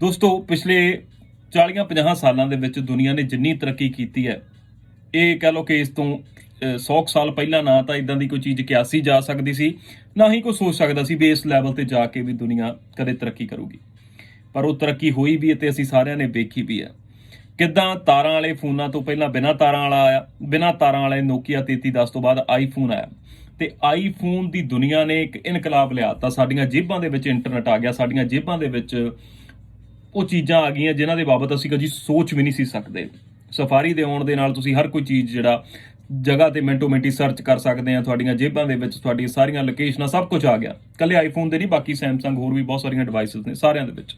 ਦੋਸਤੋ, ਪਿਛਲੇ 40-50 ਸਾਲਾਂ ਦੇ ਵਿੱਚ ਦੁਨੀਆ ਨੇ ਜਿੰਨੀ ਤਰੱਕੀ ਕੀਤੀ ਹੈ, ਇਹ ਕਹ ਲਓ ਕਿ ਇਸ ਤੋਂ 100 ਸਾਲ ਪਹਿਲਾਂ ਨਾ ਤਾਂ ਇਦਾਂ ਦੀ ਕੋਈ ਚੀਜ਼ ਕਿਆਸੀ ਜਾ ਸਕਦੀ ਸੀ, ਨਾ ਹੀ ਕੋਈ ਸੋਚ ਸਕਦਾ ਸੀ ਵੀ ਇਸ ਲੈਵਲ ਤੇ ਜਾ ਕੇ ਵੀ ਦੁਨੀਆ ਕਦੇ ਤਰੱਕੀ ਕਰੂਗੀ। ਪਰ ਉਹ ਤਰੱਕੀ ਹੋਈ ਵੀ ਹੈ ਤੇ ਅਸੀਂ ਸਾਰਿਆਂ ਨੇ ਵੇਖੀ ਵੀ ਹੈ। ਕਿੱਦਾਂ ਤਾਰਾਂ ਵਾਲੇ ਫੋਨਾਂ ਤੋਂ ਪਹਿਲਾਂ ਬਿਨਾਂ ਤਾਰਾਂ ਵਾਲਾ ਆਇਆ, ਬਿਨਾਂ ਤਾਰਾਂ ਵਾਲੇ ਨੋਕੀਆ 3310 ਤੋਂ ਬਾਅਦ ਆਈਫੋਨ ਆਇਆ। ਤੇ ਆਈਫੋਨ ਦੀ ਦੁਨੀਆ ਨੇ ਇੱਕ ਇਨਕਲਾਬ ਲਿਆਤਾ ਸਾਡੀਆਂ ਜੇਬਾਂ ਦੇ ਵਿੱਚ ਇੰਟਰਨੈਟ ਆ ਗਿਆ, ਸਾਡੀਆਂ ਜੇਬਾਂ ਦੇ ਵਿੱਚ ਉਹ ਚੀਜ਼ਾਂ ਆ ਗਈਆਂ ਜਿਨ੍ਹਾਂ ਦੇ ਬਾਬਤ ਅਸੀਂ ਕਦੀ ਸੋਚ ਵੀ ਨਹੀਂ ਸੀ ਸਕਦੇ। ਸਫਾਰੀ ਦੇ ਆਉਣ ਦੇ ਨਾਲ ਤੁਸੀਂ ਹਰ ਕੋਈ ਚੀਜ਼ ਜਿਹੜਾ ਜਗ੍ਹਾ ਤੇ ਮਿੰਟੋ ਮਿੰਟੀ ਸਰਚ ਕਰ ਸਕਦੇ ਆ, ਤੁਹਾਡੀਆਂ ਜੇਬਾਂ ਦੇ ਵਿੱਚ ਤੁਹਾਡੀਆਂ ਸਾਰੀਆਂ ਲੋਕੇਸ਼ਨਾਂ ਸਭ ਕੁਝ ਆ ਗਿਆ। ਕੱਲੇ ਆਈਫੋਨ ਦੇ ਨਹੀਂ, ਬਾਕੀ ਸੈਮਸੰਗ ਹੋਰ ਵੀ ਬਹੁਤ ਸਾਰੀਆਂ ਡਿਵਾਈਸਸ ਨੇ ਸਾਰਿਆਂ ਦੇ ਵਿੱਚ।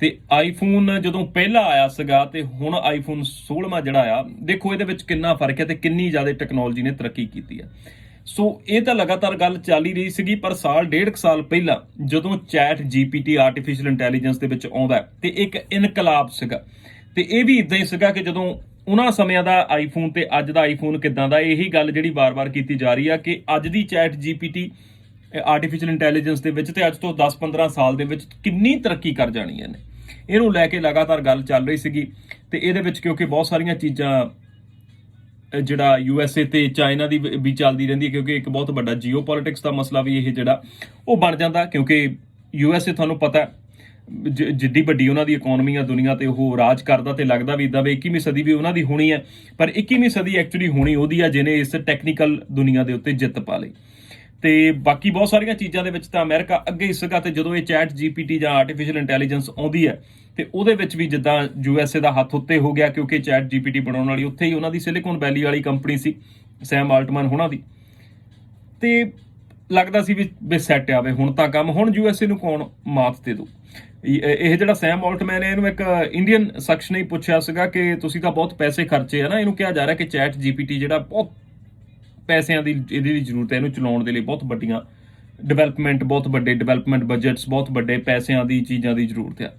ਤੇ ਆਈਫੋਨ ਜਦੋਂ ਪਹਿਲਾ ਆਇਆ ਸੀਗਾ ਤੇ ਹੁਣ ਆਈਫੋਨ 16ਵਾਂ ਜਿਹੜਾ ਆ, ਦੇਖੋ ਇਹਦੇ ਵਿੱਚ ਕਿੰਨਾ ਫ਼ਰਕ ਹੈ ਤੇ ਕਿੰਨੀ ਜ਼ਿਆਦਾ ਟੈਕਨੋਲੋਜੀ ਨੇ ਤਰੱਕੀ ਕੀਤੀ ਹੈ। ਸੋ ਇਹ ਤਾਂ ਲਗਾਤਾਰ ਗੱਲ ਚੱਲ ਹੀ ਰਹੀ ਸੀਗੀ ਪਰ ਸਾਲ ਡੇਢ ਕੁ ਸਾਲ ਪਹਿਲਾਂ ਜਦੋਂ ਚੈਟ ਜੀਪੀਟੀ ਆਰਟੀਫੀਸ਼ੀਅਲ ਇੰਟੈਲੀਜੈਂਸ ਦੇ ਵਿੱਚ ਆਉਂਦਾ ਹੈ, ਤੇ ਇੱਕ ਇਨਕਲਾਬ ਸੀਗਾ। ਤੇ ਇਹ ਵੀ ਇਦਾਂ ਹੀ ਸੀਗਾ ਕਿ ਜਦੋਂ ਉਹਨਾਂ ਸਮਿਆਂ ਦਾ ਆਈਫੋਨ ਤੇ ਅੱਜ ਦਾ ਆਈਫੋਨ ਕਿਦਾਂ ਦਾ ਇਹੀ ਗੱਲ ਜਿਹੜੀ ਬਾਰ-ਬਾਰ ਕੀਤੀ ਜਾ ਰਹੀ ਆ ਕਿ ਅੱਜ ਦੀ ਚੈਟ ਜੀਪੀਟੀ ਆਰਟੀਫੀਸ਼ੀਅਲ ਇੰਟੈਲੀਜੈਂਸ ਦੇ ਵਿੱਚ ਤੇ ਅੱਜ ਤੋਂ 10-15 ਸਾਲ ਦੇ ਵਿੱਚ ਕਿੰਨੀ ਤਰੱਕੀ ਕਰ ਜਾਣੀ ਇਹਨੇ ਇਹਨੂੰ ਲੈ ਕੇ ਲਗਾਤਾਰ ਗੱਲ ਚੱਲ ਰਹੀ ਸੀਗੀ ਤੇ ਇਹਦੇ ਵਿੱਚ ਕਿਉਂਕਿ ਬਹੁਤ ਸਾਰੀਆਂ ਚੀਜ਼ਾਂ ਜਿਹੜਾ ਯੂਐਸਏ ਤੇ ਚਾਈਨਾ ਦੀ ਵੀ ਚੱਲਦੀ ਰਹਿੰਦੀ ਹੈ, ਕਿਉਂਕਿ ਇੱਕ ਬਹੁਤ ਵੱਡਾ ਜੀਓਪੋਲਿਟਿਕਸ ਦਾ ਮਸਲਾ ਵੀ ਇਹ ਜਿਹੜਾ, ਉਹ ਬਣ ਜਾਂਦਾ, ਕਿਉਂਕਿ ਯੂਐਸਏ ਤੁਹਾਨੂੰ ਪਤਾ ਜ- ਜਿੱਡੀ ਵੱਡੀ ਉਹਨਾਂ ਦੀ ਇਕਨੋਮੀ ਆ ਦੁਨੀਆ ਤੇ, ਉਹ ਰਾਜ ਕਰਦਾ ਤੇ ਲੱਗਦਾ ਵੀ ਇਦਾਂ ਵੀ 21ਵੀਂ ਸਦੀ ਵੀ ਉਹਨਾਂ ਦੀ ਹੋਣੀ ਹੈ, ਪਰ 21ਵੀਂ ਸਦੀ ਐਕਚੁਅਲੀ ਹੋਣੀ ਉਹਦੀ ਆ, ਜਿਹਨੇ ਇਸ ਟੈਕਨੀਕਲ ਦੁਨੀਆ ਦੇ ਉੱਤੇ ਜਿੱਤ ਪਾ ਲਈ। ਤੇ ਬਾਕੀ ਬਹੁਤ ਸਾਰੀਆਂ ਚੀਜ਼ਾਂ ਦੇ ਵਿੱਚ ਤਾਂ ਅਮਰੀਕਾ ਅੱਗੇ ਹੀ ਸੀਗਾ ਤੇ ਜਦੋਂ ਇਹ ਚੈਟ ਜੀਪੀਟੀ ਜਾਂ ਆਰਟੀਫੀਸ਼ੀਅਲ ਇੰਟੈਲੀਜੈਂਸ ਆਉਂਦੀ ਹੈ ਤੇ ਉਹਦੇ ਵਿੱਚ ਵੀ ਜਿੱਦਾਂ ਯੂਐਸਏ ਦਾ ਹੱਥ ਉੱਤੇ ਹੋ ਗਿਆ ਕਿਉਂਕਿ ਚੈਟ ਜੀਪੀਟੀ ਬਣਾਉਣ ਵਾਲੀ ਉੱਥੇ ਹੀ ਉਹਨਾਂ ਦੀ ਸਿਲਿਕਨ ਵੈਲੀ ਵਾਲੀ ਕੰਪਨੀ ਸੀ ਸੈਮ ਆਲਟਮਨ ਹੋਣਾ ਦੀ। ਤੇ ਲੱਗਦਾ ਸੀ ਵੀ ਵੀ ਸੈੱਟ ਆਵੇ ਹੁਣ ਤਾਂ ਕੰਮ, ਹੁਣ ਯੂਐਸਏ ਨੂੰ ਕੌਣ ਮਾਤ ਦੇ ਦੂ ਇਹ ਜਿਹੜਾ ਸੈਮ ਆਲਟਮੈਨ ਹੈ, ਇਹਨੂੰ ਇੱਕ ਇੰਡੀਅਨ ਸ਼ਖਸ ਨੇ ਹੀ ਪੁੱਛਿਆ ਸੀਗਾ ਕਿ ਤੁਸੀਂ ਤਾਂ ਬਹੁਤ ਪੈਸੇ ਖਰਚੇ ਆ ਨਾ, ਇਹਨੂੰ ਕਿਹਾ ਜਾ ਰਿਹਾ ਕਿ ਚੈਟ ਜੀਪੀਟੀ ਜਿਹੜਾ ਬਹੁਤ ਪੈਸਿਆਂ ਦੀ ਇਹਦੀ ਦੀ ਜ਼ਰੂਰਤ ਹੈ, ਇਹਨੂੰ ਚਲਾਉਣ ਦੇ ਲਈ ਬਹੁਤ ਵੱਡੀਆਂ ਡਿਵੈਲਪਮੈਂਟ ਬਹੁਤ ਵੱਡੇ ਡਿਵੈਲਪਮੈਂਟ ਬਜਟਸ ਬਹੁਤ ਵੱਡੇ ਪੈਸਿਆਂ ਦੀ ਚੀਜ਼ਾਂ ਦੀ ਜ਼ਰੂਰਤ ਆ।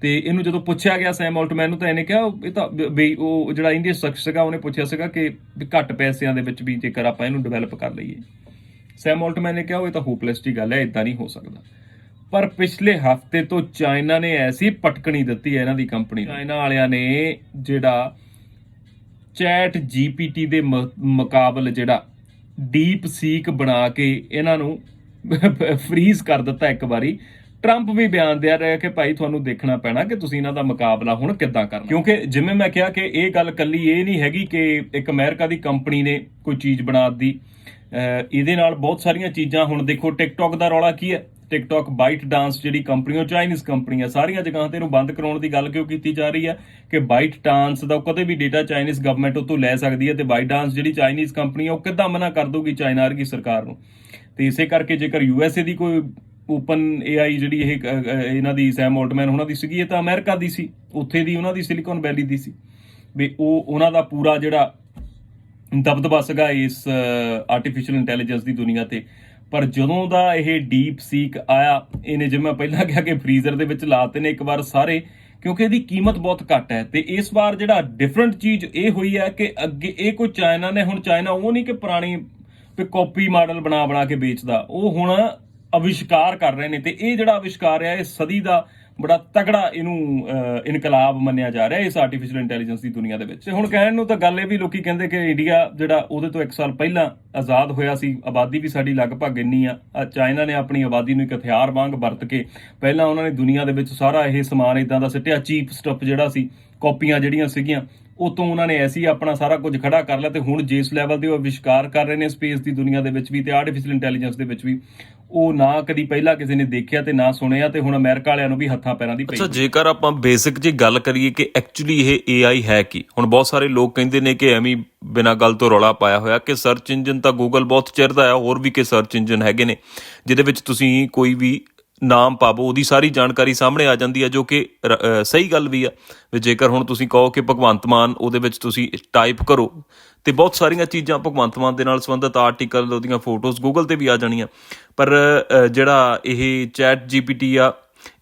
ਤੇ ਇਹਨੂੰ ਜਦੋਂ ਪੁੱਛਿਆ ਗਿਆ ਸੈਮ ਆਲਟਮੈਨ ਨੂੰ ਤਾਂ ਇਹਨੇ ਕਿਹਾ, ਇਹ ਤਾਂ ਵੀ ਉਹ ਜਿਹੜਾ ਇੰਡੀਅਨ ਸ਼ਖਸ ਸੀਗਾ, ਉਹਨੇ ਪੁੱਛਿਆ ਸੀਗਾ ਕਿ ਘੱਟ ਪੈਸਿਆਂ ਦੇ ਵਿੱਚ ਵੀ ਜੇਕਰ ਆਪਾਂ ਇਹਨੂੰ ਡਿਵੈਲਪ ਕਰ ਲਈਏ। ਸੈਮ ਆਲਟਮੈਨ ਨੇ ਕਿਹਾ, ਉਹ ਇਹ ਤਾਂ ਹੋਪਲੈਸ ਦੀ ਗੱਲ ਹੈ ਇਦਾਂ ਨਹੀਂ ਹੋ ਸਕਦਾ। ਪਰ ਪਿਛਲੇ ਹਫ਼ਤੇ ਤੋਂ ਚਾਈਨਾ ਨੇ ਐਸੀ ਪਟਕਣੀ ਦਿੱਤੀ ਹੈ, ਇਹਨਾਂ ਦੀ ਕੰਪਨੀ ਨੂੰ। ਚਾਈਨਾ ਵਾਲਿਆਂ ਨੇ ਜਿਹੜਾ ਚੈਟ ਜੀਪੀਟੀ ਦੇ ਮ- ਮੁਕਾਬਲ ਜਿਹੜਾ ਡੀਪ ਸੀਕ ਬਣਾ ਕੇ ਇਹਨਾਂ ਨੂੰ ਫ੍ਰੀਜ਼ ਕਰ ਦਿੱਤਾ ਇੱਕ ਵਾਰੀ। ਟਰੰਪ ਵੀ ਬਿਆਨ ਦੇ ਰਿਹਾ ਕਿ ਭਾਈ ਤੁਹਾਨੂੰ ਦੇਖਣਾ ਪੈਣਾ ਕਿ ਤੁਸੀਂ ਇਹਨਾਂ ਦਾ ਮੁਕਾਬਲਾ ਹੁਣ ਕਿੱਦਾਂ ਕਰਨਾ। ਕਿਉਂਕਿ ਜਿਵੇਂ ਮੈਂ ਕਿਹਾ ਕਿ ਇਹ ਗੱਲ ਕੱਲੀ ਇਹ ਨਹੀਂ ਹੈਗੀ ਕਿ ਇੱਕ ਅਮਰੀਕਾ ਦੀ ਕੰਪਨੀ ਨੇ ਕੋਈ ਚੀਜ਼ ਬਣਾ ਦਿੱਤੀ। ਇਹਦੇ ਨਾਲ ਬਹੁਤ ਸਾਰੀਆਂ ਚੀਜ਼ਾਂ ਹੁਣ ਦੇਖੋ ਟਿਕਟੌਕ ਦਾ ਰੌਲਾ ਕੀ ਹੈ? ਟਿਕਟੌਕ ਬਾਈਟ ਡਾਂਸ ਜਿਹੜੀ ਕੰਪਨੀ ਉਹ ਚਾਈਨੀਜ਼ ਕੰਪਨੀ ਹੈ ਸਾਰੀਆਂ ਜਗ੍ਹਾ ਤੇ ਇਹਨੂੰ ਬੰਦ ਕਰਾਉਣ ਦੀ ਗੱਲ ਕਿਉਂ ਕੀਤੀ ਜਾ ਰਹੀ ਹੈ? ਕਿ ਬਾਈਟ ਡਾਂਸ ਦਾ ਕਦੇ ਵੀ ਡਾਟਾ ਚਾਈਨੀਜ਼ ਗਵਰਨਮੈਂਟ ਉਹ ਲੈ ਸਕਦੀ ਹੈ ਤੇ ਬਾਈਟ ਡਾਂਸ ਜਿਹੜੀ ਚਾਈਨੀਜ਼ ਕੰਪਨੀ ਆ ਉਹ ਕਿੱਦਾਂ ਮਨਾ ਕਰ ਦੂਗੀ ਚਾਈਨਾ ਵਰਗੀ ਸਰਕਾਰ ਨੂੰ? ਤੇ ਇਸੇ ਕਰਕੇ ਜੇਕਰ ਯੂਐਸਏ ਦੀ ਕੋਈ ਓਪਨ ਏਆਈ ਜਿਹੜੀ ਇਹ ਇਹਨਾਂ ਦੀ ਸੈਮ ਆਲਟਮੈਨ ਉਹਨਾਂ ਦੀ ਸੀਗੀ, ਇਹ ਤਾਂ ਅਮਰੀਕਾ ਦੀ ਸੀ, ਉੱਥੇ ਦੀ ਉਹਨਾਂ ਦੀ ਸਿਲੀਕਨ ਵੈਲੀ ਦੀ ਸੀ। ਵੀ ਉਹ, ਉਹਨਾਂ ਦਾ ਪੂਰਾ ਜਿਹੜਾ ਦਬਦਬਾ ਸੀਗਾ ਇਸ ਆਰਟੀਫੀਸ਼ੀਅਲ ਇੰਟੈਲੀਜੈਂਸ ਦੀ ਦੁਨੀਆ ਤੇ। ਪਰ ਜਦੋਂ ਦਾ ਇਹ ਡੀਪ ਸੀਕ ਆਇਆ, ਇਹਨੇ ਜਿਵੇਂ ਮੈਂ ਪਹਿਲਾਂ ਕਿਹਾ ਕਿ ਫ੍ਰੀਜ਼ਰ ਦੇ ਵਿੱਚ ਲਾਤੇ ਨੇ ਇੱਕ ਵਾਰ ਸਾਰੇ, ਕਿਉਂਕਿ ਇਹਦੀ ਕੀਮਤ ਬਹੁਤ ਘੱਟ ਹੈ। ਤੇ ਇਸ ਵਾਰ ਜਿਹੜਾ ਡਿਫਰੈਂਟ ਚੀਜ਼ ਇਹ ਹੋਈ ਹੈ ਕਿ ਅੱਗੇ ਇਹ ਕੋਈ ਚਾਈਨਾ ਨੇ, ਹੁਣ ਚਾਈਨਾ ਉਹ ਨਹੀਂ ਕਿ ਪੁਰਾਣੀ ਵੀ ਕਾਪੀ ਮਾਡਲ ਬਣਾ ਬਣਾ ਕੇ ਵੇਚਦਾ, ਉਹ ਹੁਣ ਅਵਿਸ਼ਕਾਰ ਕਰ ਰਹੇ ਨੇ। ਤੇ ਇਹ ਜਿਹੜਾ ਅਵਿਸ਼ਕਾਰ ਹੈ ਇਹ ਸਦੀ ਦਾ ਬੜਾ ਤਗੜਾ ਇਹਨੂੰ ਇਨਕਲਾਬ ਮੰਨਿਆ ਜਾ ਰਿਹਾ ਇਸ ਆਰਟੀਫੀਸ਼ੀਅਲ ਇੰਟੈਲੀਜੈਂਸ ਦੀ ਦੁਨੀਆ ਦੇ ਵਿੱਚ। ਹੁਣ ਕਹਿਣ ਨੂੰ ਤਾਂ ਗੱਲ ਇਹ ਵੀ ਲੋਕੀ ਕਹਿੰਦੇ ਕਿ ਇੰਡੀਆ ਜਿਹੜਾ ਉਹਦੇ ਤੋਂ 1 ਸਾਲ ਪਹਿਲਾਂ ਆਜ਼ਾਦ ਹੋਇਆ ਸੀ, ਆਬਾਦੀ ਵੀ ਸਾਡੀ ਲਗਭਗ ਇੰਨੀ ਆ ਚਾਈਨਾ ਨੇ ਆਪਣੀ ਆਬਾਦੀ ਨੂੰ ਇੱਕ ਹਥਿਆਰ ਵਾਂਗ ਵਰਤ ਕੇ ਪਹਿਲਾਂ ਉਹਨਾਂ ਨੇ ਦੁਨੀਆ ਦੇ ਵਿੱਚ ਸਾਰਾ ਇਹ ਸਮਾਨ ਇਦਾਂ ਦਾ ਸਿੱਟਿਆ ਚੀਪ ਸਟੱਫ ਜਿਹੜਾ ਸੀ, ਕਾਪੀਆਂ ਜਿਹੜੀਆਂ ਸੀਗੀਆਂ ਉਤੋਂ ਉਹਨਾਂ ਨੇ ਐਸੀ ਆਪਣਾ ਸਾਰਾ ਕੁਝ ਖੜਾ ਕਰ ਲਿਆ ਤੇ ਹੁਣ ਜਿਸ ਲੈਵਲ ਤੇ ਉਹ ਅਵਿਸ਼ਕਾਰ ਕਰ ਰਹੇ ਨੇ ਸਪੇਸ ਦੀ ਦੁਨੀਆ ਦੇ ਵਿੱਚ ਵੀ ਤੇ ਆਰਟੀਫੀਸ਼ੀਅਲ ਇੰਟੈਲੀਜੈਂਸ ਦੇ ਵਿੱਚ ਵੀ ਉਹ ਨਾ ਕਦੀ ਪਹਿਲਾਂ ਕਿਸੇ ਨੇ ਦੇਖਿਆ ਤੇ ਨਾ ਸੁਣਿਆ ਤੇ ਹੁਣ ਅਮਰੀਕਾ ਵਾਲਿਆਂ ਨੂੰ ਵੀ ਹੱਥਾਂ ਪੈਰਾਂ ਦੀ ਪਈ ਅੱਛਾ ਜੇਕਰ ਆਪਾਂ ਬੇਸਿਕ ਜੀ ਗੱਲ ਕਰੀਏ ਕਿ ਐਕਚੁਅਲੀ ਇਹ AI ਹੈ ਕੀ? ਹੁਣ ਬਹੁਤ ਸਾਰੇ ਲੋਕ ਕਹਿੰਦੇ ਨੇ ਕਿ ਐਵੇਂ ਬਿਨਾਂ ਗੱਲ ਤੋਂ ਰੌਲਾ ਪਾਇਆ ਹੋਇਆ ਕਿ ਸਰਚ ਇੰਜਨ ਤਾਂ Google ਬਹੁਤ ਚਿਰਦਾ ਆ ਹੋਰ ਵੀ ਕਿ ਸਰਚ ਇੰਜਨ ਹੈਗੇ ਨੇ ਜਿਹਦੇ ਵਿੱਚ ਤੁਸੀਂ ਕੋਈ ਵੀ ਨਾਮ ਪਾਵੋ, ਉਹਦੀ ਸਾਰੀ ਜਾਣਕਾਰੀ ਸਾਹਮਣੇ ਆ ਜਾਂਦੀ ਹੈ, ਜੋ ਕਿ ਰ- ਸਹੀ ਗੱਲ ਵੀ ਆ ਵੀ ਜੇਕਰ ਹੁਣ ਤੁਸੀਂ ਕਹੋ ਕਿ ਭਗਵੰਤ ਮਾਨ ਉਹਦੇ ਵਿੱਚ ਤੁਸੀਂ ਟਾਈਪ ਕਰੋ, ਤੇ ਬਹੁਤ ਸਾਰੀਆਂ ਚੀਜ਼ਾਂ ਭਗਵੰਤ ਮਾਨ ਦੇ ਨਾਲ ਸੰਬੰਧਿਤ ਆਰਟੀਕਲ ਉਹਦੀਆਂ ਫੋਟੋਜ਼ ਗੂਗਲ ਤੇ ਵੀ ਆ ਜਾਣੀਆਂ। ਪਰ ਜਿਹੜਾ ਇਹ ਚੈਟ ਜੀਪੀਟੀ ਆ,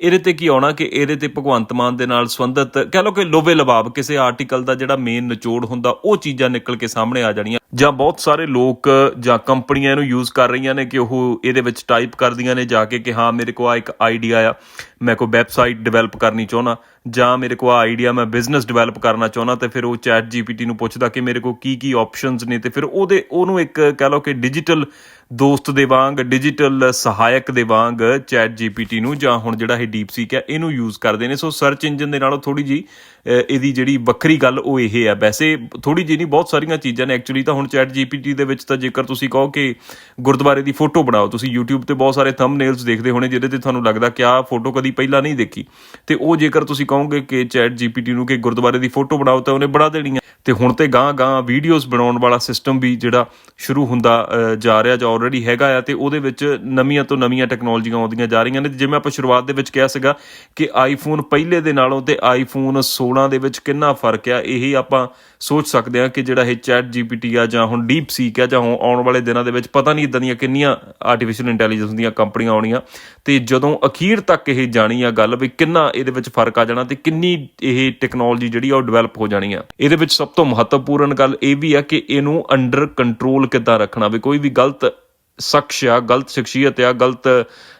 ਇਹਦੇ ਤੇ ਕੀ ਆਉਣਾ ਕਿ ਇਹਦੇ ਤੇ ਭਗਵੰਤ ਮਾਨ ਦੇ ਨਾਲ ਸੰਬੰਧਿਤ, ਕਹਿ ਲਓ ਕਿ ਲੋਵੇ ਲਬਾਬ ਕਿਸੇ ਆਰਟੀਕਲ ਦਾ ਜਿਹੜਾ ਮੇਨ ਨਿਚੋੜ ਹੁੰਦਾ, ਉਹ ਚੀਜ਼ਾਂ ਨਿਕਲ ਕੇ ਸਾਹਮਣੇ ਆ ਜਾਣੀਆਂ। ਜਾਂ ਬਹੁਤ ਸਾਰੇ ਲੋਕ ਜਾਂ ਕੰਪਨੀਆਂ ਇਹਨੂੰ ਯੂਜ਼ ਕਰ ਰਹੀਆਂ ਨੇ ਕਿ ਉਹ ਇਹਦੇ ਵਿੱਚ ਟਾਈਪ ਕਰਦੀਆਂ ਨੇ ਜਾ ਕੇ ਕਿ ਹਾਂ, ਮੇਰੇ ਕੋਲ ਆ ਇੱਕ ਆਈਡੀਆ ਆ, ਮੈਂ ਕੋਈ ਵੈਬਸਾਈਟ ਡਿਵੈਲਪ ਕਰਨੀ ਚਾਹੁੰਦਾ, ਜਾਂ ਮੇਰੇ ਕੋਲ ਆ ਆਈਡੀਆ ਮੈਂ ਬਿਜ਼ਨਸ ਡਿਵੈਲਪ ਕਰਨਾ ਚਾਹੁੰਦਾ, ਤੇ ਫਿਰ ਉਹ ਚੈਟ ਜੀਪੀਟੀ ਨੂੰ ਪੁੱਛਦਾ ਕਿ ਮੇਰੇ ਕੋਲ ਕੀ ਕੀ ਆਪਸ਼ਨਸ ਨੇ, ਤੇ ਫਿਰ ਉਹਦੇ, ਉਹਨੂੰ ਇੱਕ ਕਹਿ ਲਓ ਕਿ ਡਿਜੀਟਲ ਦੋਸਤ ਦੇ ਵਾਂਗ ਡਿਜੀਟਲ ਸਹਾਇਕ ਦੇ ਵਾਂਗ ਚੈਟ ਜੀਪੀਟੀ ਨੂੰ ਜਾਂ ਹੁਣ ਜਿਹੜਾ ਇਹ ਡੀਪ ਸੀਕ ਹੈ ਇਹਨੂੰ ਯੂਜ਼ ਕਰਦੇ ਨੇ। ਸੋ ਸਰਚ ਇੰਜਨ ਦੇ ਨਾਲੋਂ ਥੋੜੀ ਜੀ ਇਹਦੀ ਜਿਹੜੀ ਵੱਖਰੀ ਗੱਲ ਉਹ ਇਹ ਹੈ ਵੈਸੇ ਥੋੜੀ ਜਿਹੀ ਨਹੀਂ, ਬਹੁਤ ਸਾਰੀਆਂ ਚੀਜ਼ਾਂ ਨੇ ਐਕਚੁਅਲੀ ਤਾਂ ਹੁਣ ਚੈਟ ਜੀਪੀਟੀ ਦੇ ਵਿੱਚ ਤਾਂ ਜੇਕਰ ਤੁਸੀਂ ਕਹੋ ਕਿ ਗੁਰਦੁਆਰੇ ਦੀ ਫੋਟੋ ਬਣਾਓ, ਤੁਸੀਂ YouTube ਤੇ ਬਹੁਤ ਸਾਰੇ ਥੰਬਨੇਲਸ ਦੇਖਦੇ ਹੋਣੇ ਜਿਹਦੇ ਤੇ ਤੁਹਾਨੂੰ ਲੱਗਦਾ ਕਿ ਆਹ ਫੋਟੋ ਕਦੀ ਪਹਿਲਾਂ ਨਹੀਂ ਦੇਖੀ। ਤੇ ਉਹ ਜੇਕਰ ਤੁਸੀਂ ਕਹੋਗੇ ਕਿ ਚੈਟ ਜੀਪੀਟੀ ਨੂੰ ਕਿ ਗੁਰਦੁਆਰੇ ਦੀ ਫੋਟੋ ਬਣਾਓ ਤਾਂ ਉਹਨੇ ਬਣਾ ਦੇਣੀ ਹੈ ਤੇ ਹੁਣ ਤੇ ਗਾਂ ਗਾਂ ਵੀਡੀਓਜ਼ ਬਣਾਉਣ ਵਾਲਾ ਸਿਸਟਮ ਵੀ ਜਿਹੜਾ ਸ਼ੁਰੂ ਹੁੰਦਾ ਜਾ ਰਿਹਾ, ਜਾਂ ਆਲਰੇਡੀ ਹੈਗਾ ਆ, ਤੇ ਉਹਦੇ ਵਿੱਚ ਨਵੀਆਂ ਤੋਂ ਨਵੀਆਂ ਟੈਕਨੋਲੋਜੀਆਂ ਆਉਂਦੀਆਂ ਜਾ ਰਹੀਆਂ ਨੇ। ਜਿਵੇਂ ਆਪਾਂ ਸ਼ੁਰੂਆਤ ਦੇ ਵਿੱਚ ਕਿਹਾ ਸੀਗਾ ਕਿ ਆਈਫੋਨ ਪਹਿਲੇ ਦੇ ਨਾਲੋਂ ਤੇ ਆਈਫੋਨ 16 ਦੇ ਵਿੱਚ ਕਿੰਨਾ ਫ਼ਰਕ ਆ, ਇਹੀ ਆਪਾਂ ਸੋਚ ਸਕਦੇ ਆ ਕਿ ਜਿਹੜਾ ਇਹ ਚੈਟ ਜੀਪੀਟੀ ਆ ਜਾਂ ਹੁਣ ਡੀਪ ਸੀਕ ਆ, ਜਾਂ ਹੁਣ ਆਉਣ ਵਾਲੇ ਦਿਨਾਂ ਦੇ ਵਿੱਚ ਪਤਾ ਨਹੀਂ ਇਦਾਂ ਦੀਆਂ ਕਿੰਨੀਆਂ ਆਰਟੀਫੀਸ਼ੀਅਲ ਇੰਟੈਲੀਜੈਂਸ ਦੀਆਂ ਕੰਪਨੀਆਂ ਆਉਣੀਆਂ, ਤੇ ਜਦੋਂ ਅਖੀਰ ਤੱਕ ਇਹ ਜਾਣੀ ਆ ਗੱਲ ਵੀ ਕਿੰਨਾ ਇਹਦੇ ਵਿੱਚ ਫ਼ਰਕ ਆ ਜਾਣਾ ਤੇ ਕਿੰਨੀ ਇਹ ਟੈਕਨੋਲੋਜੀ ਜਿਹੜੀ ਆ ਉਹ ਡਿਵੈਲਪ ਹੋ ਜਾਣੀ ਆ। ਇਹਦੇ ਵਿੱਚ ਸਭ ਤੋਂ ਮਹੱਤਵਪੂਰਨ ਗੱਲ ਇਹ ਵੀ ਆ ਕਿ ਇਹਨੂੰ ਅੰਡਰ ਕੰਟਰੋਲ ਕਿੱਦਾਂ ਰੱਖਣਾ, ਵੀ ਕੋਈ ਵੀ ਗਲਤ ਸ਼ਖਸ ਆ, ਗਲਤ ਸ਼ਖਸੀਅਤ ਆ, ਗਲਤ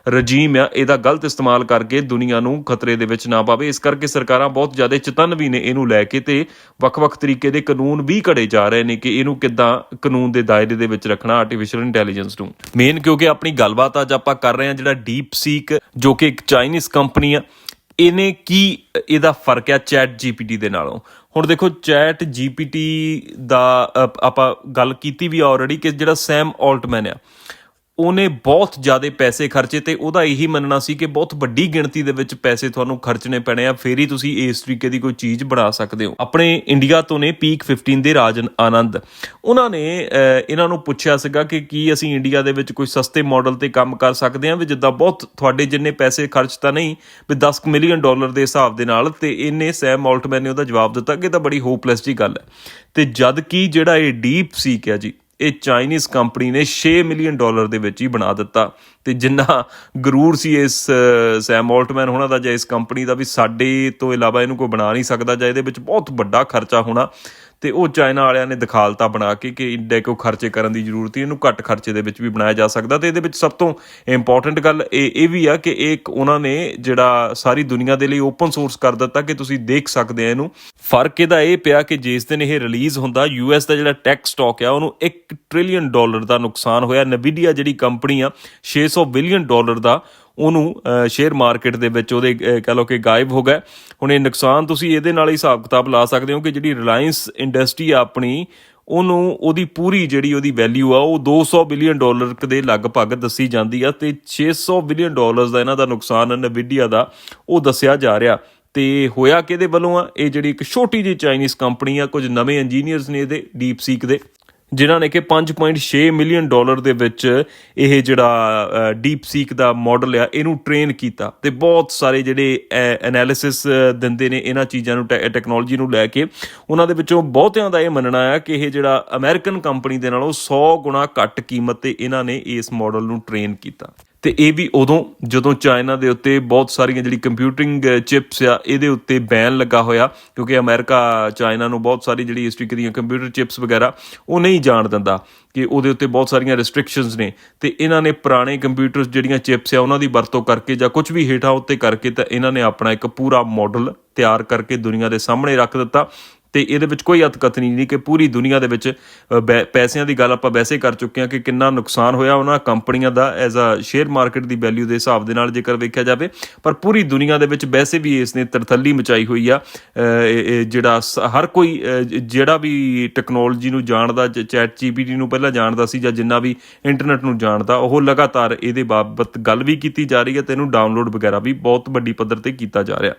ਰਜੀਮ ਆ, ਇਹਦਾ ਗਲਤ ਇਸਤੇਮਾਲ ਕਰਕੇ ਦੁਨੀਆ ਨੂੰ ਖਤਰੇ ਦੇ ਵਿੱਚ ਨਾ ਪਾਵੇ। ਇਸ ਕਰਕੇ ਸਰਕਾਰਾਂ ਬਹੁਤ ਜ਼ਿਆਦਾ ਚੇਤੰਨ ਵੀ ਨੇ ਇਹਨੂੰ ਲੈ ਕੇ ਤੇ ਵੱਖ-ਵੱਖ ਤਰੀਕੇ ਦੇ ਕਾਨੂੰਨ ਵੀ ਘੜੇ ਜਾ ਰਹੇ ਨੇ ਕਿ ਇਹਨੂੰ ਕਿੱਦਾਂ ਕਾਨੂੰਨ ਦੇ ਦਾਇਰੇ ਦੇ ਵਿੱਚ ਰੱਖਣਾ ਆਰਟੀਫੀਸ਼ੀਅਲ ਇੰਟੈਲੀਜੈਂਸ ਨੂੰ। ਮੇਨ ਕਿਉਂਕਿ ਆਪਣੀ ਗੱਲਬਾਤ ਅੱਜ ਆਪਾਂ ਕਰ ਰਹੇ ਹਾਂ ਜਿਹੜਾ ਡੀਪ ਸੀਕ ਜੋ ਕਿ ਇੱਕ ਚਾਈਨੀਜ਼ ਕੰਪਨੀ ਆ, ਇਹਨੇ ਕੀ ਇਹਦਾ ਫ਼ਰਕ ਆ ਚੈਟ ਜੀਪੀਟੀ ਦੇ ਨਾਲੋਂ। ਹੁਣ ਦੇਖੋ ਚੈਟ ਜੀਪੀਟੀ ਦਾ ਆਪਾਂ ਗੱਲ ਕੀਤੀ ਵੀ ਆਲਰੇਡੀ ਕਿ ਜਿਹੜਾ ਸੈਮ ਆਲਟਮੈਨ ਆ ਉਹਨੇ ਬਹੁਤ ਜ਼ਿਆਦਾ ਪੈਸੇ ਖਰਚੇ ਤੇ ਉਹਦਾ ਇਹੀ ਮੰਨਣਾ ਸੀ ਕਿ ਬਹੁਤ ਵੱਡੀ ਗਿਣਤੀ ਦੇ ਵਿੱਚ ਪੈਸੇ ਤੁਹਾਨੂੰ ਖਰਚਣੇ ਪੈਣੇ ਆ, ਫੇਰ ਹੀ ਤੁਸੀਂ ਇਸ ਤਰੀਕੇ ਦੀ ਕੋਈ ਚੀਜ਼ ਬਣਾ ਸਕਦੇ ਹੋ। ਆਪਣੇ ਇੰਡੀਆ ਤੋਂ ਨੇ ਪੀਕ 15 ਦੇ ਰਾਜਨ ਆਨੰਦ। ਉਹਨਾਂ ਨੇ ਇਹਨਾਂ ਨੂੰ ਪੁੱਛਿਆ ਸੀਗਾ ਕਿ ਕੀ ਅਸੀਂ ਇੰਡੀਆ ਦੇ ਵਿੱਚ ਕੋਈ ਸਸਤੇ ਮਾਡਲ ਤੇ ਕੰਮ ਕਰ ਸਕਦੇ ਹਾਂ ਵੀ ਜਿੱਦਾਂ ਬਹੁਤ ਤੁਹਾਡੇ ਜਿੰਨੇ ਪੈਸੇ ਖਰਚ ਤਾਂ ਨਹੀਂ, ਵੀ 10 ਮਿਲੀਅਨ ਡਾਲਰ ਦੇ ਹਿਸਾਬ ਦੇ ਨਾਲ ਤੇ ਇਹਨੇ ਸੈਮ ਆਲਟਮੈਨ ਨੇ ਉਹਦਾ ਜਵਾਬ ਦਿੱਤਾ ਕਿ ਇਹ ਤਾਂ ਬੜੀ ਹੋਪਲੈਸ ਜੀ ਗੱਲ ਹੈ। ਤੇ ਜਦ ਕਿ ਜਿਹੜਾ ਇਹ ਡੀਪ ਸੀਕ ਹੈ ਜੀ ਇਹ ਚਾਈਨੀਜ਼ ਕੰਪਨੀ ਨੇ 6 ਮਿਲੀਅਨ ਡਾਲਰ ਦੇ ਵਿੱਚ ਹੀ ਬਣਾ ਦਿੱਤਾ। ਤੇ ਜਿੰਨਾ ਗਰੂਰ ਸੀ ਇਸ ਅ, ਸੈਮ ਆਲਟਮੈਨ ਹੋਣਾ ਦਾ ਜਾਂ ਇਸ ਕੰਪਨੀ ਦਾ ਵੀ ਸਾਡੇ ਤੋਂ ਇਲਾਵਾ ਇਹਨੂੰ ਕੋਈ ਬਣਾ ਨਹੀਂ ਸਕਦਾ ਜਾਂ ਇਹਦੇ ਵਿੱਚ ਬਹੁਤ ਵੱਡਾ ਖਰਚਾ ਹੋਣਾ। ਤੇ ਉਹ ਚਾਈਨਾ ਵਾਲਿਆਂ ਨੇ ਦਿਖਾਲਤਾ ਬਣਾ ਕੇ ਕਿ ਇੰਡੇ ਕੋ ਖਰਚੇ ਕਰਨ ਦੀ ਜ਼ਰੂਰਤ ਹੀ ਇਹਨੂੰ ਘੱਟ ਖਰਚੇ ਦੇ ਵਿੱਚ ਵੀ ਬਣਾਇਆ ਜਾ ਸਕਦਾ ਤੇ ਇਹਦੇ ਵਿੱਚ ਸਭ ਤੋਂ ਇੰਪੋਰਟੈਂਟ ਗੱਲ ਇਹ ਇਹ ਵੀ ਆ ਕਿ ਇਹ ਇੱਕ ਉਹਨਾਂ ਨੇ ਜਿਹੜਾ ਸਾਰੀ ਦੁਨੀਆ ਦੇ ਲਈ ਓਪਨ ਸੋਰਸ ਕਰ ਦਿੱਤਾ ਕਿ ਤੁਸੀਂ ਦੇਖ ਸਕਦੇ ਆ ਇਹਨੂੰ। ਫ਼ਰਕ ਇਹਦਾ ਇਹ ਪਿਆ ਕਿ ਜਿਸ ਦਿਨ ਇਹ ਰਿਲੀਜ਼ ਹੁੰਦਾ ਯੂਐਸ ਦਾ ਜਿਹੜਾ ਟੈਕ ਸਟਾਕ ਆ, ਉਹਨੂੰ 1 ਟ੍ਰਿਲੀਅਨ ਡਾਲਰ ਦਾ ਨੁਕਸਾਨ ਹੋਇਆ। ਨਵੀਡੀਆ ਜਿਹੜੀ ਕੰਪਨੀ ਆ 600 ਬਿਲੀਅਨ ਡਾਲਰ ਦਾ ਉਹਨੂੰ ਸ਼ੇਅਰ ਮਾਰਕੀਟ ਦੇ ਵਿੱਚ ਉਹਦੇ ਅਹ, ਕਹਿ ਲਓ ਕਿ ਗਾਇਬ ਹੋ ਗਿਆ ਹੁਣ ਇਹ ਨੁਕਸਾਨ ਤੁਸੀਂ ਇਹਦੇ ਨਾਲ ਹੀ ਹਿਸਾਬ ਕਿਤਾਬ ਲਾ ਸਕਦੇ ਹੋ ਕਿ ਜਿਹੜੀ ਰਿਲਾਇੰਸ ਇੰਡਸਟਰੀ ਆ ਆਪਣੀ ਉਹਨੂੰ ਉਹਦੀ ਪੂਰੀ ਜਿਹੜੀ ਉਹਦੀ ਵੈਲਿਊ ਆ ਉਹ 200 ਬਿਲੀਅਨ ਡਾਲਰ ਦੇ ਲਗਭਗ ਦੱਸੀ ਜਾਂਦੀ ਆ ਤੇ 600 ਬਿਲੀਅਨ ਡਾਲਰਸ ਦਾ ਇਹਨਾਂ ਦਾ ਨੁਕਸਾਨ ਨਵੀਡੀਆ ਦਾ ਉਹ ਦੱਸਿਆ ਜਾ ਰਿਹਾ। ਤੇ ਹੋਇਆ ਕਿਹਦੇ ਵੱਲੋਂ ਆ? ਇਹ ਜਿਹੜੀ ਇੱਕ ਛੋਟੀ ਜਿਹੀ ਚਾਈਨੀਜ਼ ਕੰਪਨੀ ਆ ਕੁਝ ਨਵੇਂ ਇੰਜੀਨੀਅਰਸ ਨੇ ਇਹਦੇ ਡੀਪ ਸੀਕ ਦੇ। ਜਿਨ੍ਹਾਂ ਨੇ ਕਿ 5.6 ਮਿਲੀਅਨ ਡਾਲਰ ਦੇ ਵਿੱਚ ਇਹ ਜਿਹੜਾ ਡੀਪ ਸੀਕ ਦਾ ਮਾਡਲ ਆ, ਇਹਨੂੰ ਟ੍ਰੇਨ ਕੀਤਾ ਤੇ ਬਹੁਤ ਸਾਰੇ ਜਿਹੜੇ ਐਨਾਲਿਸਿਸ ਦਿੰਦੇ ਨੇ ਇਹਨਾਂ ਚੀਜ਼ਾਂ ਨੂੰ ਟੈਕਨੋਲੋਜੀ ਨੂੰ ਲੈ ਕੇ। ਉਹਨਾਂ ਦੇ ਵਿੱਚੋਂ ਬਹੁਤਿਆਂ ਦਾ ਇਹ ਮੰਨਣਾ ਆ ਕਿ ਇਹ ਜਿਹੜਾ ਅਮਰੀਕਨ ਕੰਪਨੀ ਦੇ ਨਾਲੋਂ 100 ਗੁਣਾ ਘੱਟ ਕੀਮਤ ਤੇ ਇਹਨਾਂ ਨੇ ਇਸ ਮਾਡਲ ਨੂੰ ਟ੍ਰੇਨ ਕੀਤਾ। ਤੇ ਇਹ ਵੀ ਉਦੋਂ ਜਦੋਂ ਚਾਈਨਾ ਦੇ ਉੱਤੇ ਬਹੁਤ ਸਾਰੀਆਂ ਜਿਹੜੀ ਕੰਪਿਊਟਿੰਗ ਚਿਪਸ ਆ, ਇਹਦੇ ਉੱਤੇ ਬੈਨ ਲੱਗਾ ਹੋਇਆ, ਕਿਉਂਕਿ ਅਮਰੀਕਾ, ਚਾਈਨਾ ਨੂੰ ਬਹੁਤ ਸਾਰੀ ਜਿਹੜੀ ਇਸ ਤਰੀਕੇ ਦੀਆਂ ਕੰਪਿਊਟਰ ਚਿਪਸ ਵਗੈਰਾ, ਉਹ ਨਹੀਂ ਜਾਣ ਦਿੰਦਾ ਕਿ ਉਹਦੇ ਉੱਤੇ ਬਹੁਤ ਸਾਰੀਆਂ ਰੈਸਟ੍ਰਿਕਸ਼ਨਸ ਨੇ। ਤੇ ਇਹਨਾਂ ਨੇ ਪੁਰਾਣੇ ਕੰਪਿਊਟਰਸ ਜਿਹੜੀਆਂ ਚਿਪਸ ਆ, ਉਹਨਾਂ ਦੀ ਵਰਤੋਂ ਕਰਕੇ ਜਾਂ ਕੁਝ ਵੀ ਹੇਠਾਂ ਉੱਤੇ ਕਰਕੇ ਤਾਂ ਇਹਨਾਂ ਨੇ ਆਪਣਾ ਇੱਕ ਪੂਰਾ ਮਾਡਲ ਤਿਆਰ ਕਰਕੇ ਦੁਨੀਆ ਦੇ ਸਾਹਮਣੇ ਰੱਖ ਦਿੱਤਾ। ਤੇ ਇਹਦੇ ਵਿੱਚ ਕੋਈ ਅਤਕਥਨੀ ਨਹੀਂ ਕਿ ਪੂਰੀ ਦੁਨੀਆ ਦੇ ਵਿੱਚ ਬੈ- ਪੈਸਿਆਂ ਦੀ ਗੱਲ ਆਪਾਂ ਵੈਸੇ ਕਰ ਚੁੱਕੇ ਹਾਂ ਕਿ ਕਿੰਨਾ ਨੁਕਸਾਨ ਹੋਇਆ ਉਹਨਾਂ ਕੰਪਨੀਆਂ ਦਾ ਐਜ਼ ਅ ਸ਼ੇਅਰ ਮਾਰਕੀਟ ਦੀ ਵੈਲਿਊ ਦੇ ਹਿਸਾਬ ਦੇ ਨਾਲ ਜੇਕਰ ਵੇਖਿਆ ਜਾਵੇ, ਪਰ ਪੂਰੀ ਦੁਨੀਆ ਦੇ ਵਿੱਚ ਵੈਸੇ ਵੀ ਇਸ ਨੇ ਤਰਥੱਲੀ ਮਚਾਈ ਹੋਈ ਆ ਜਿਹੜਾ ਸ- ਹਰ ਕੋਈ ਜਿਹੜਾ ਵੀ ਟੈਕਨੋਲੋਜੀ ਨੂੰ ਜਾਣਦਾ ਚੈਟ ਜੀਪੀਟੀ ਨੂੰ ਪਹਿਲਾਂ ਜਾਣਦਾ ਸੀ ਜਾਂ ਜਿੰਨਾ ਵੀ ਇੰਟਰਨੈਟ ਨੂੰ ਜਾਣਦਾ, ਉਹ ਲਗਾਤਾਰ ਇਹਦੇ ਬਾਬਤ ਗੱਲ ਵੀ ਕੀਤੀ ਜਾ ਰਹੀ ਹੈ ਤੇ ਇਹਨੂੰ ਡਾਊਨਲੋਡ ਵਗੈਰਾ ਵੀ ਬਹੁਤ ਵੱਡੀ ਪੱਧਰ ਤੇ ਕੀਤਾ ਜਾ ਰਿਹਾ।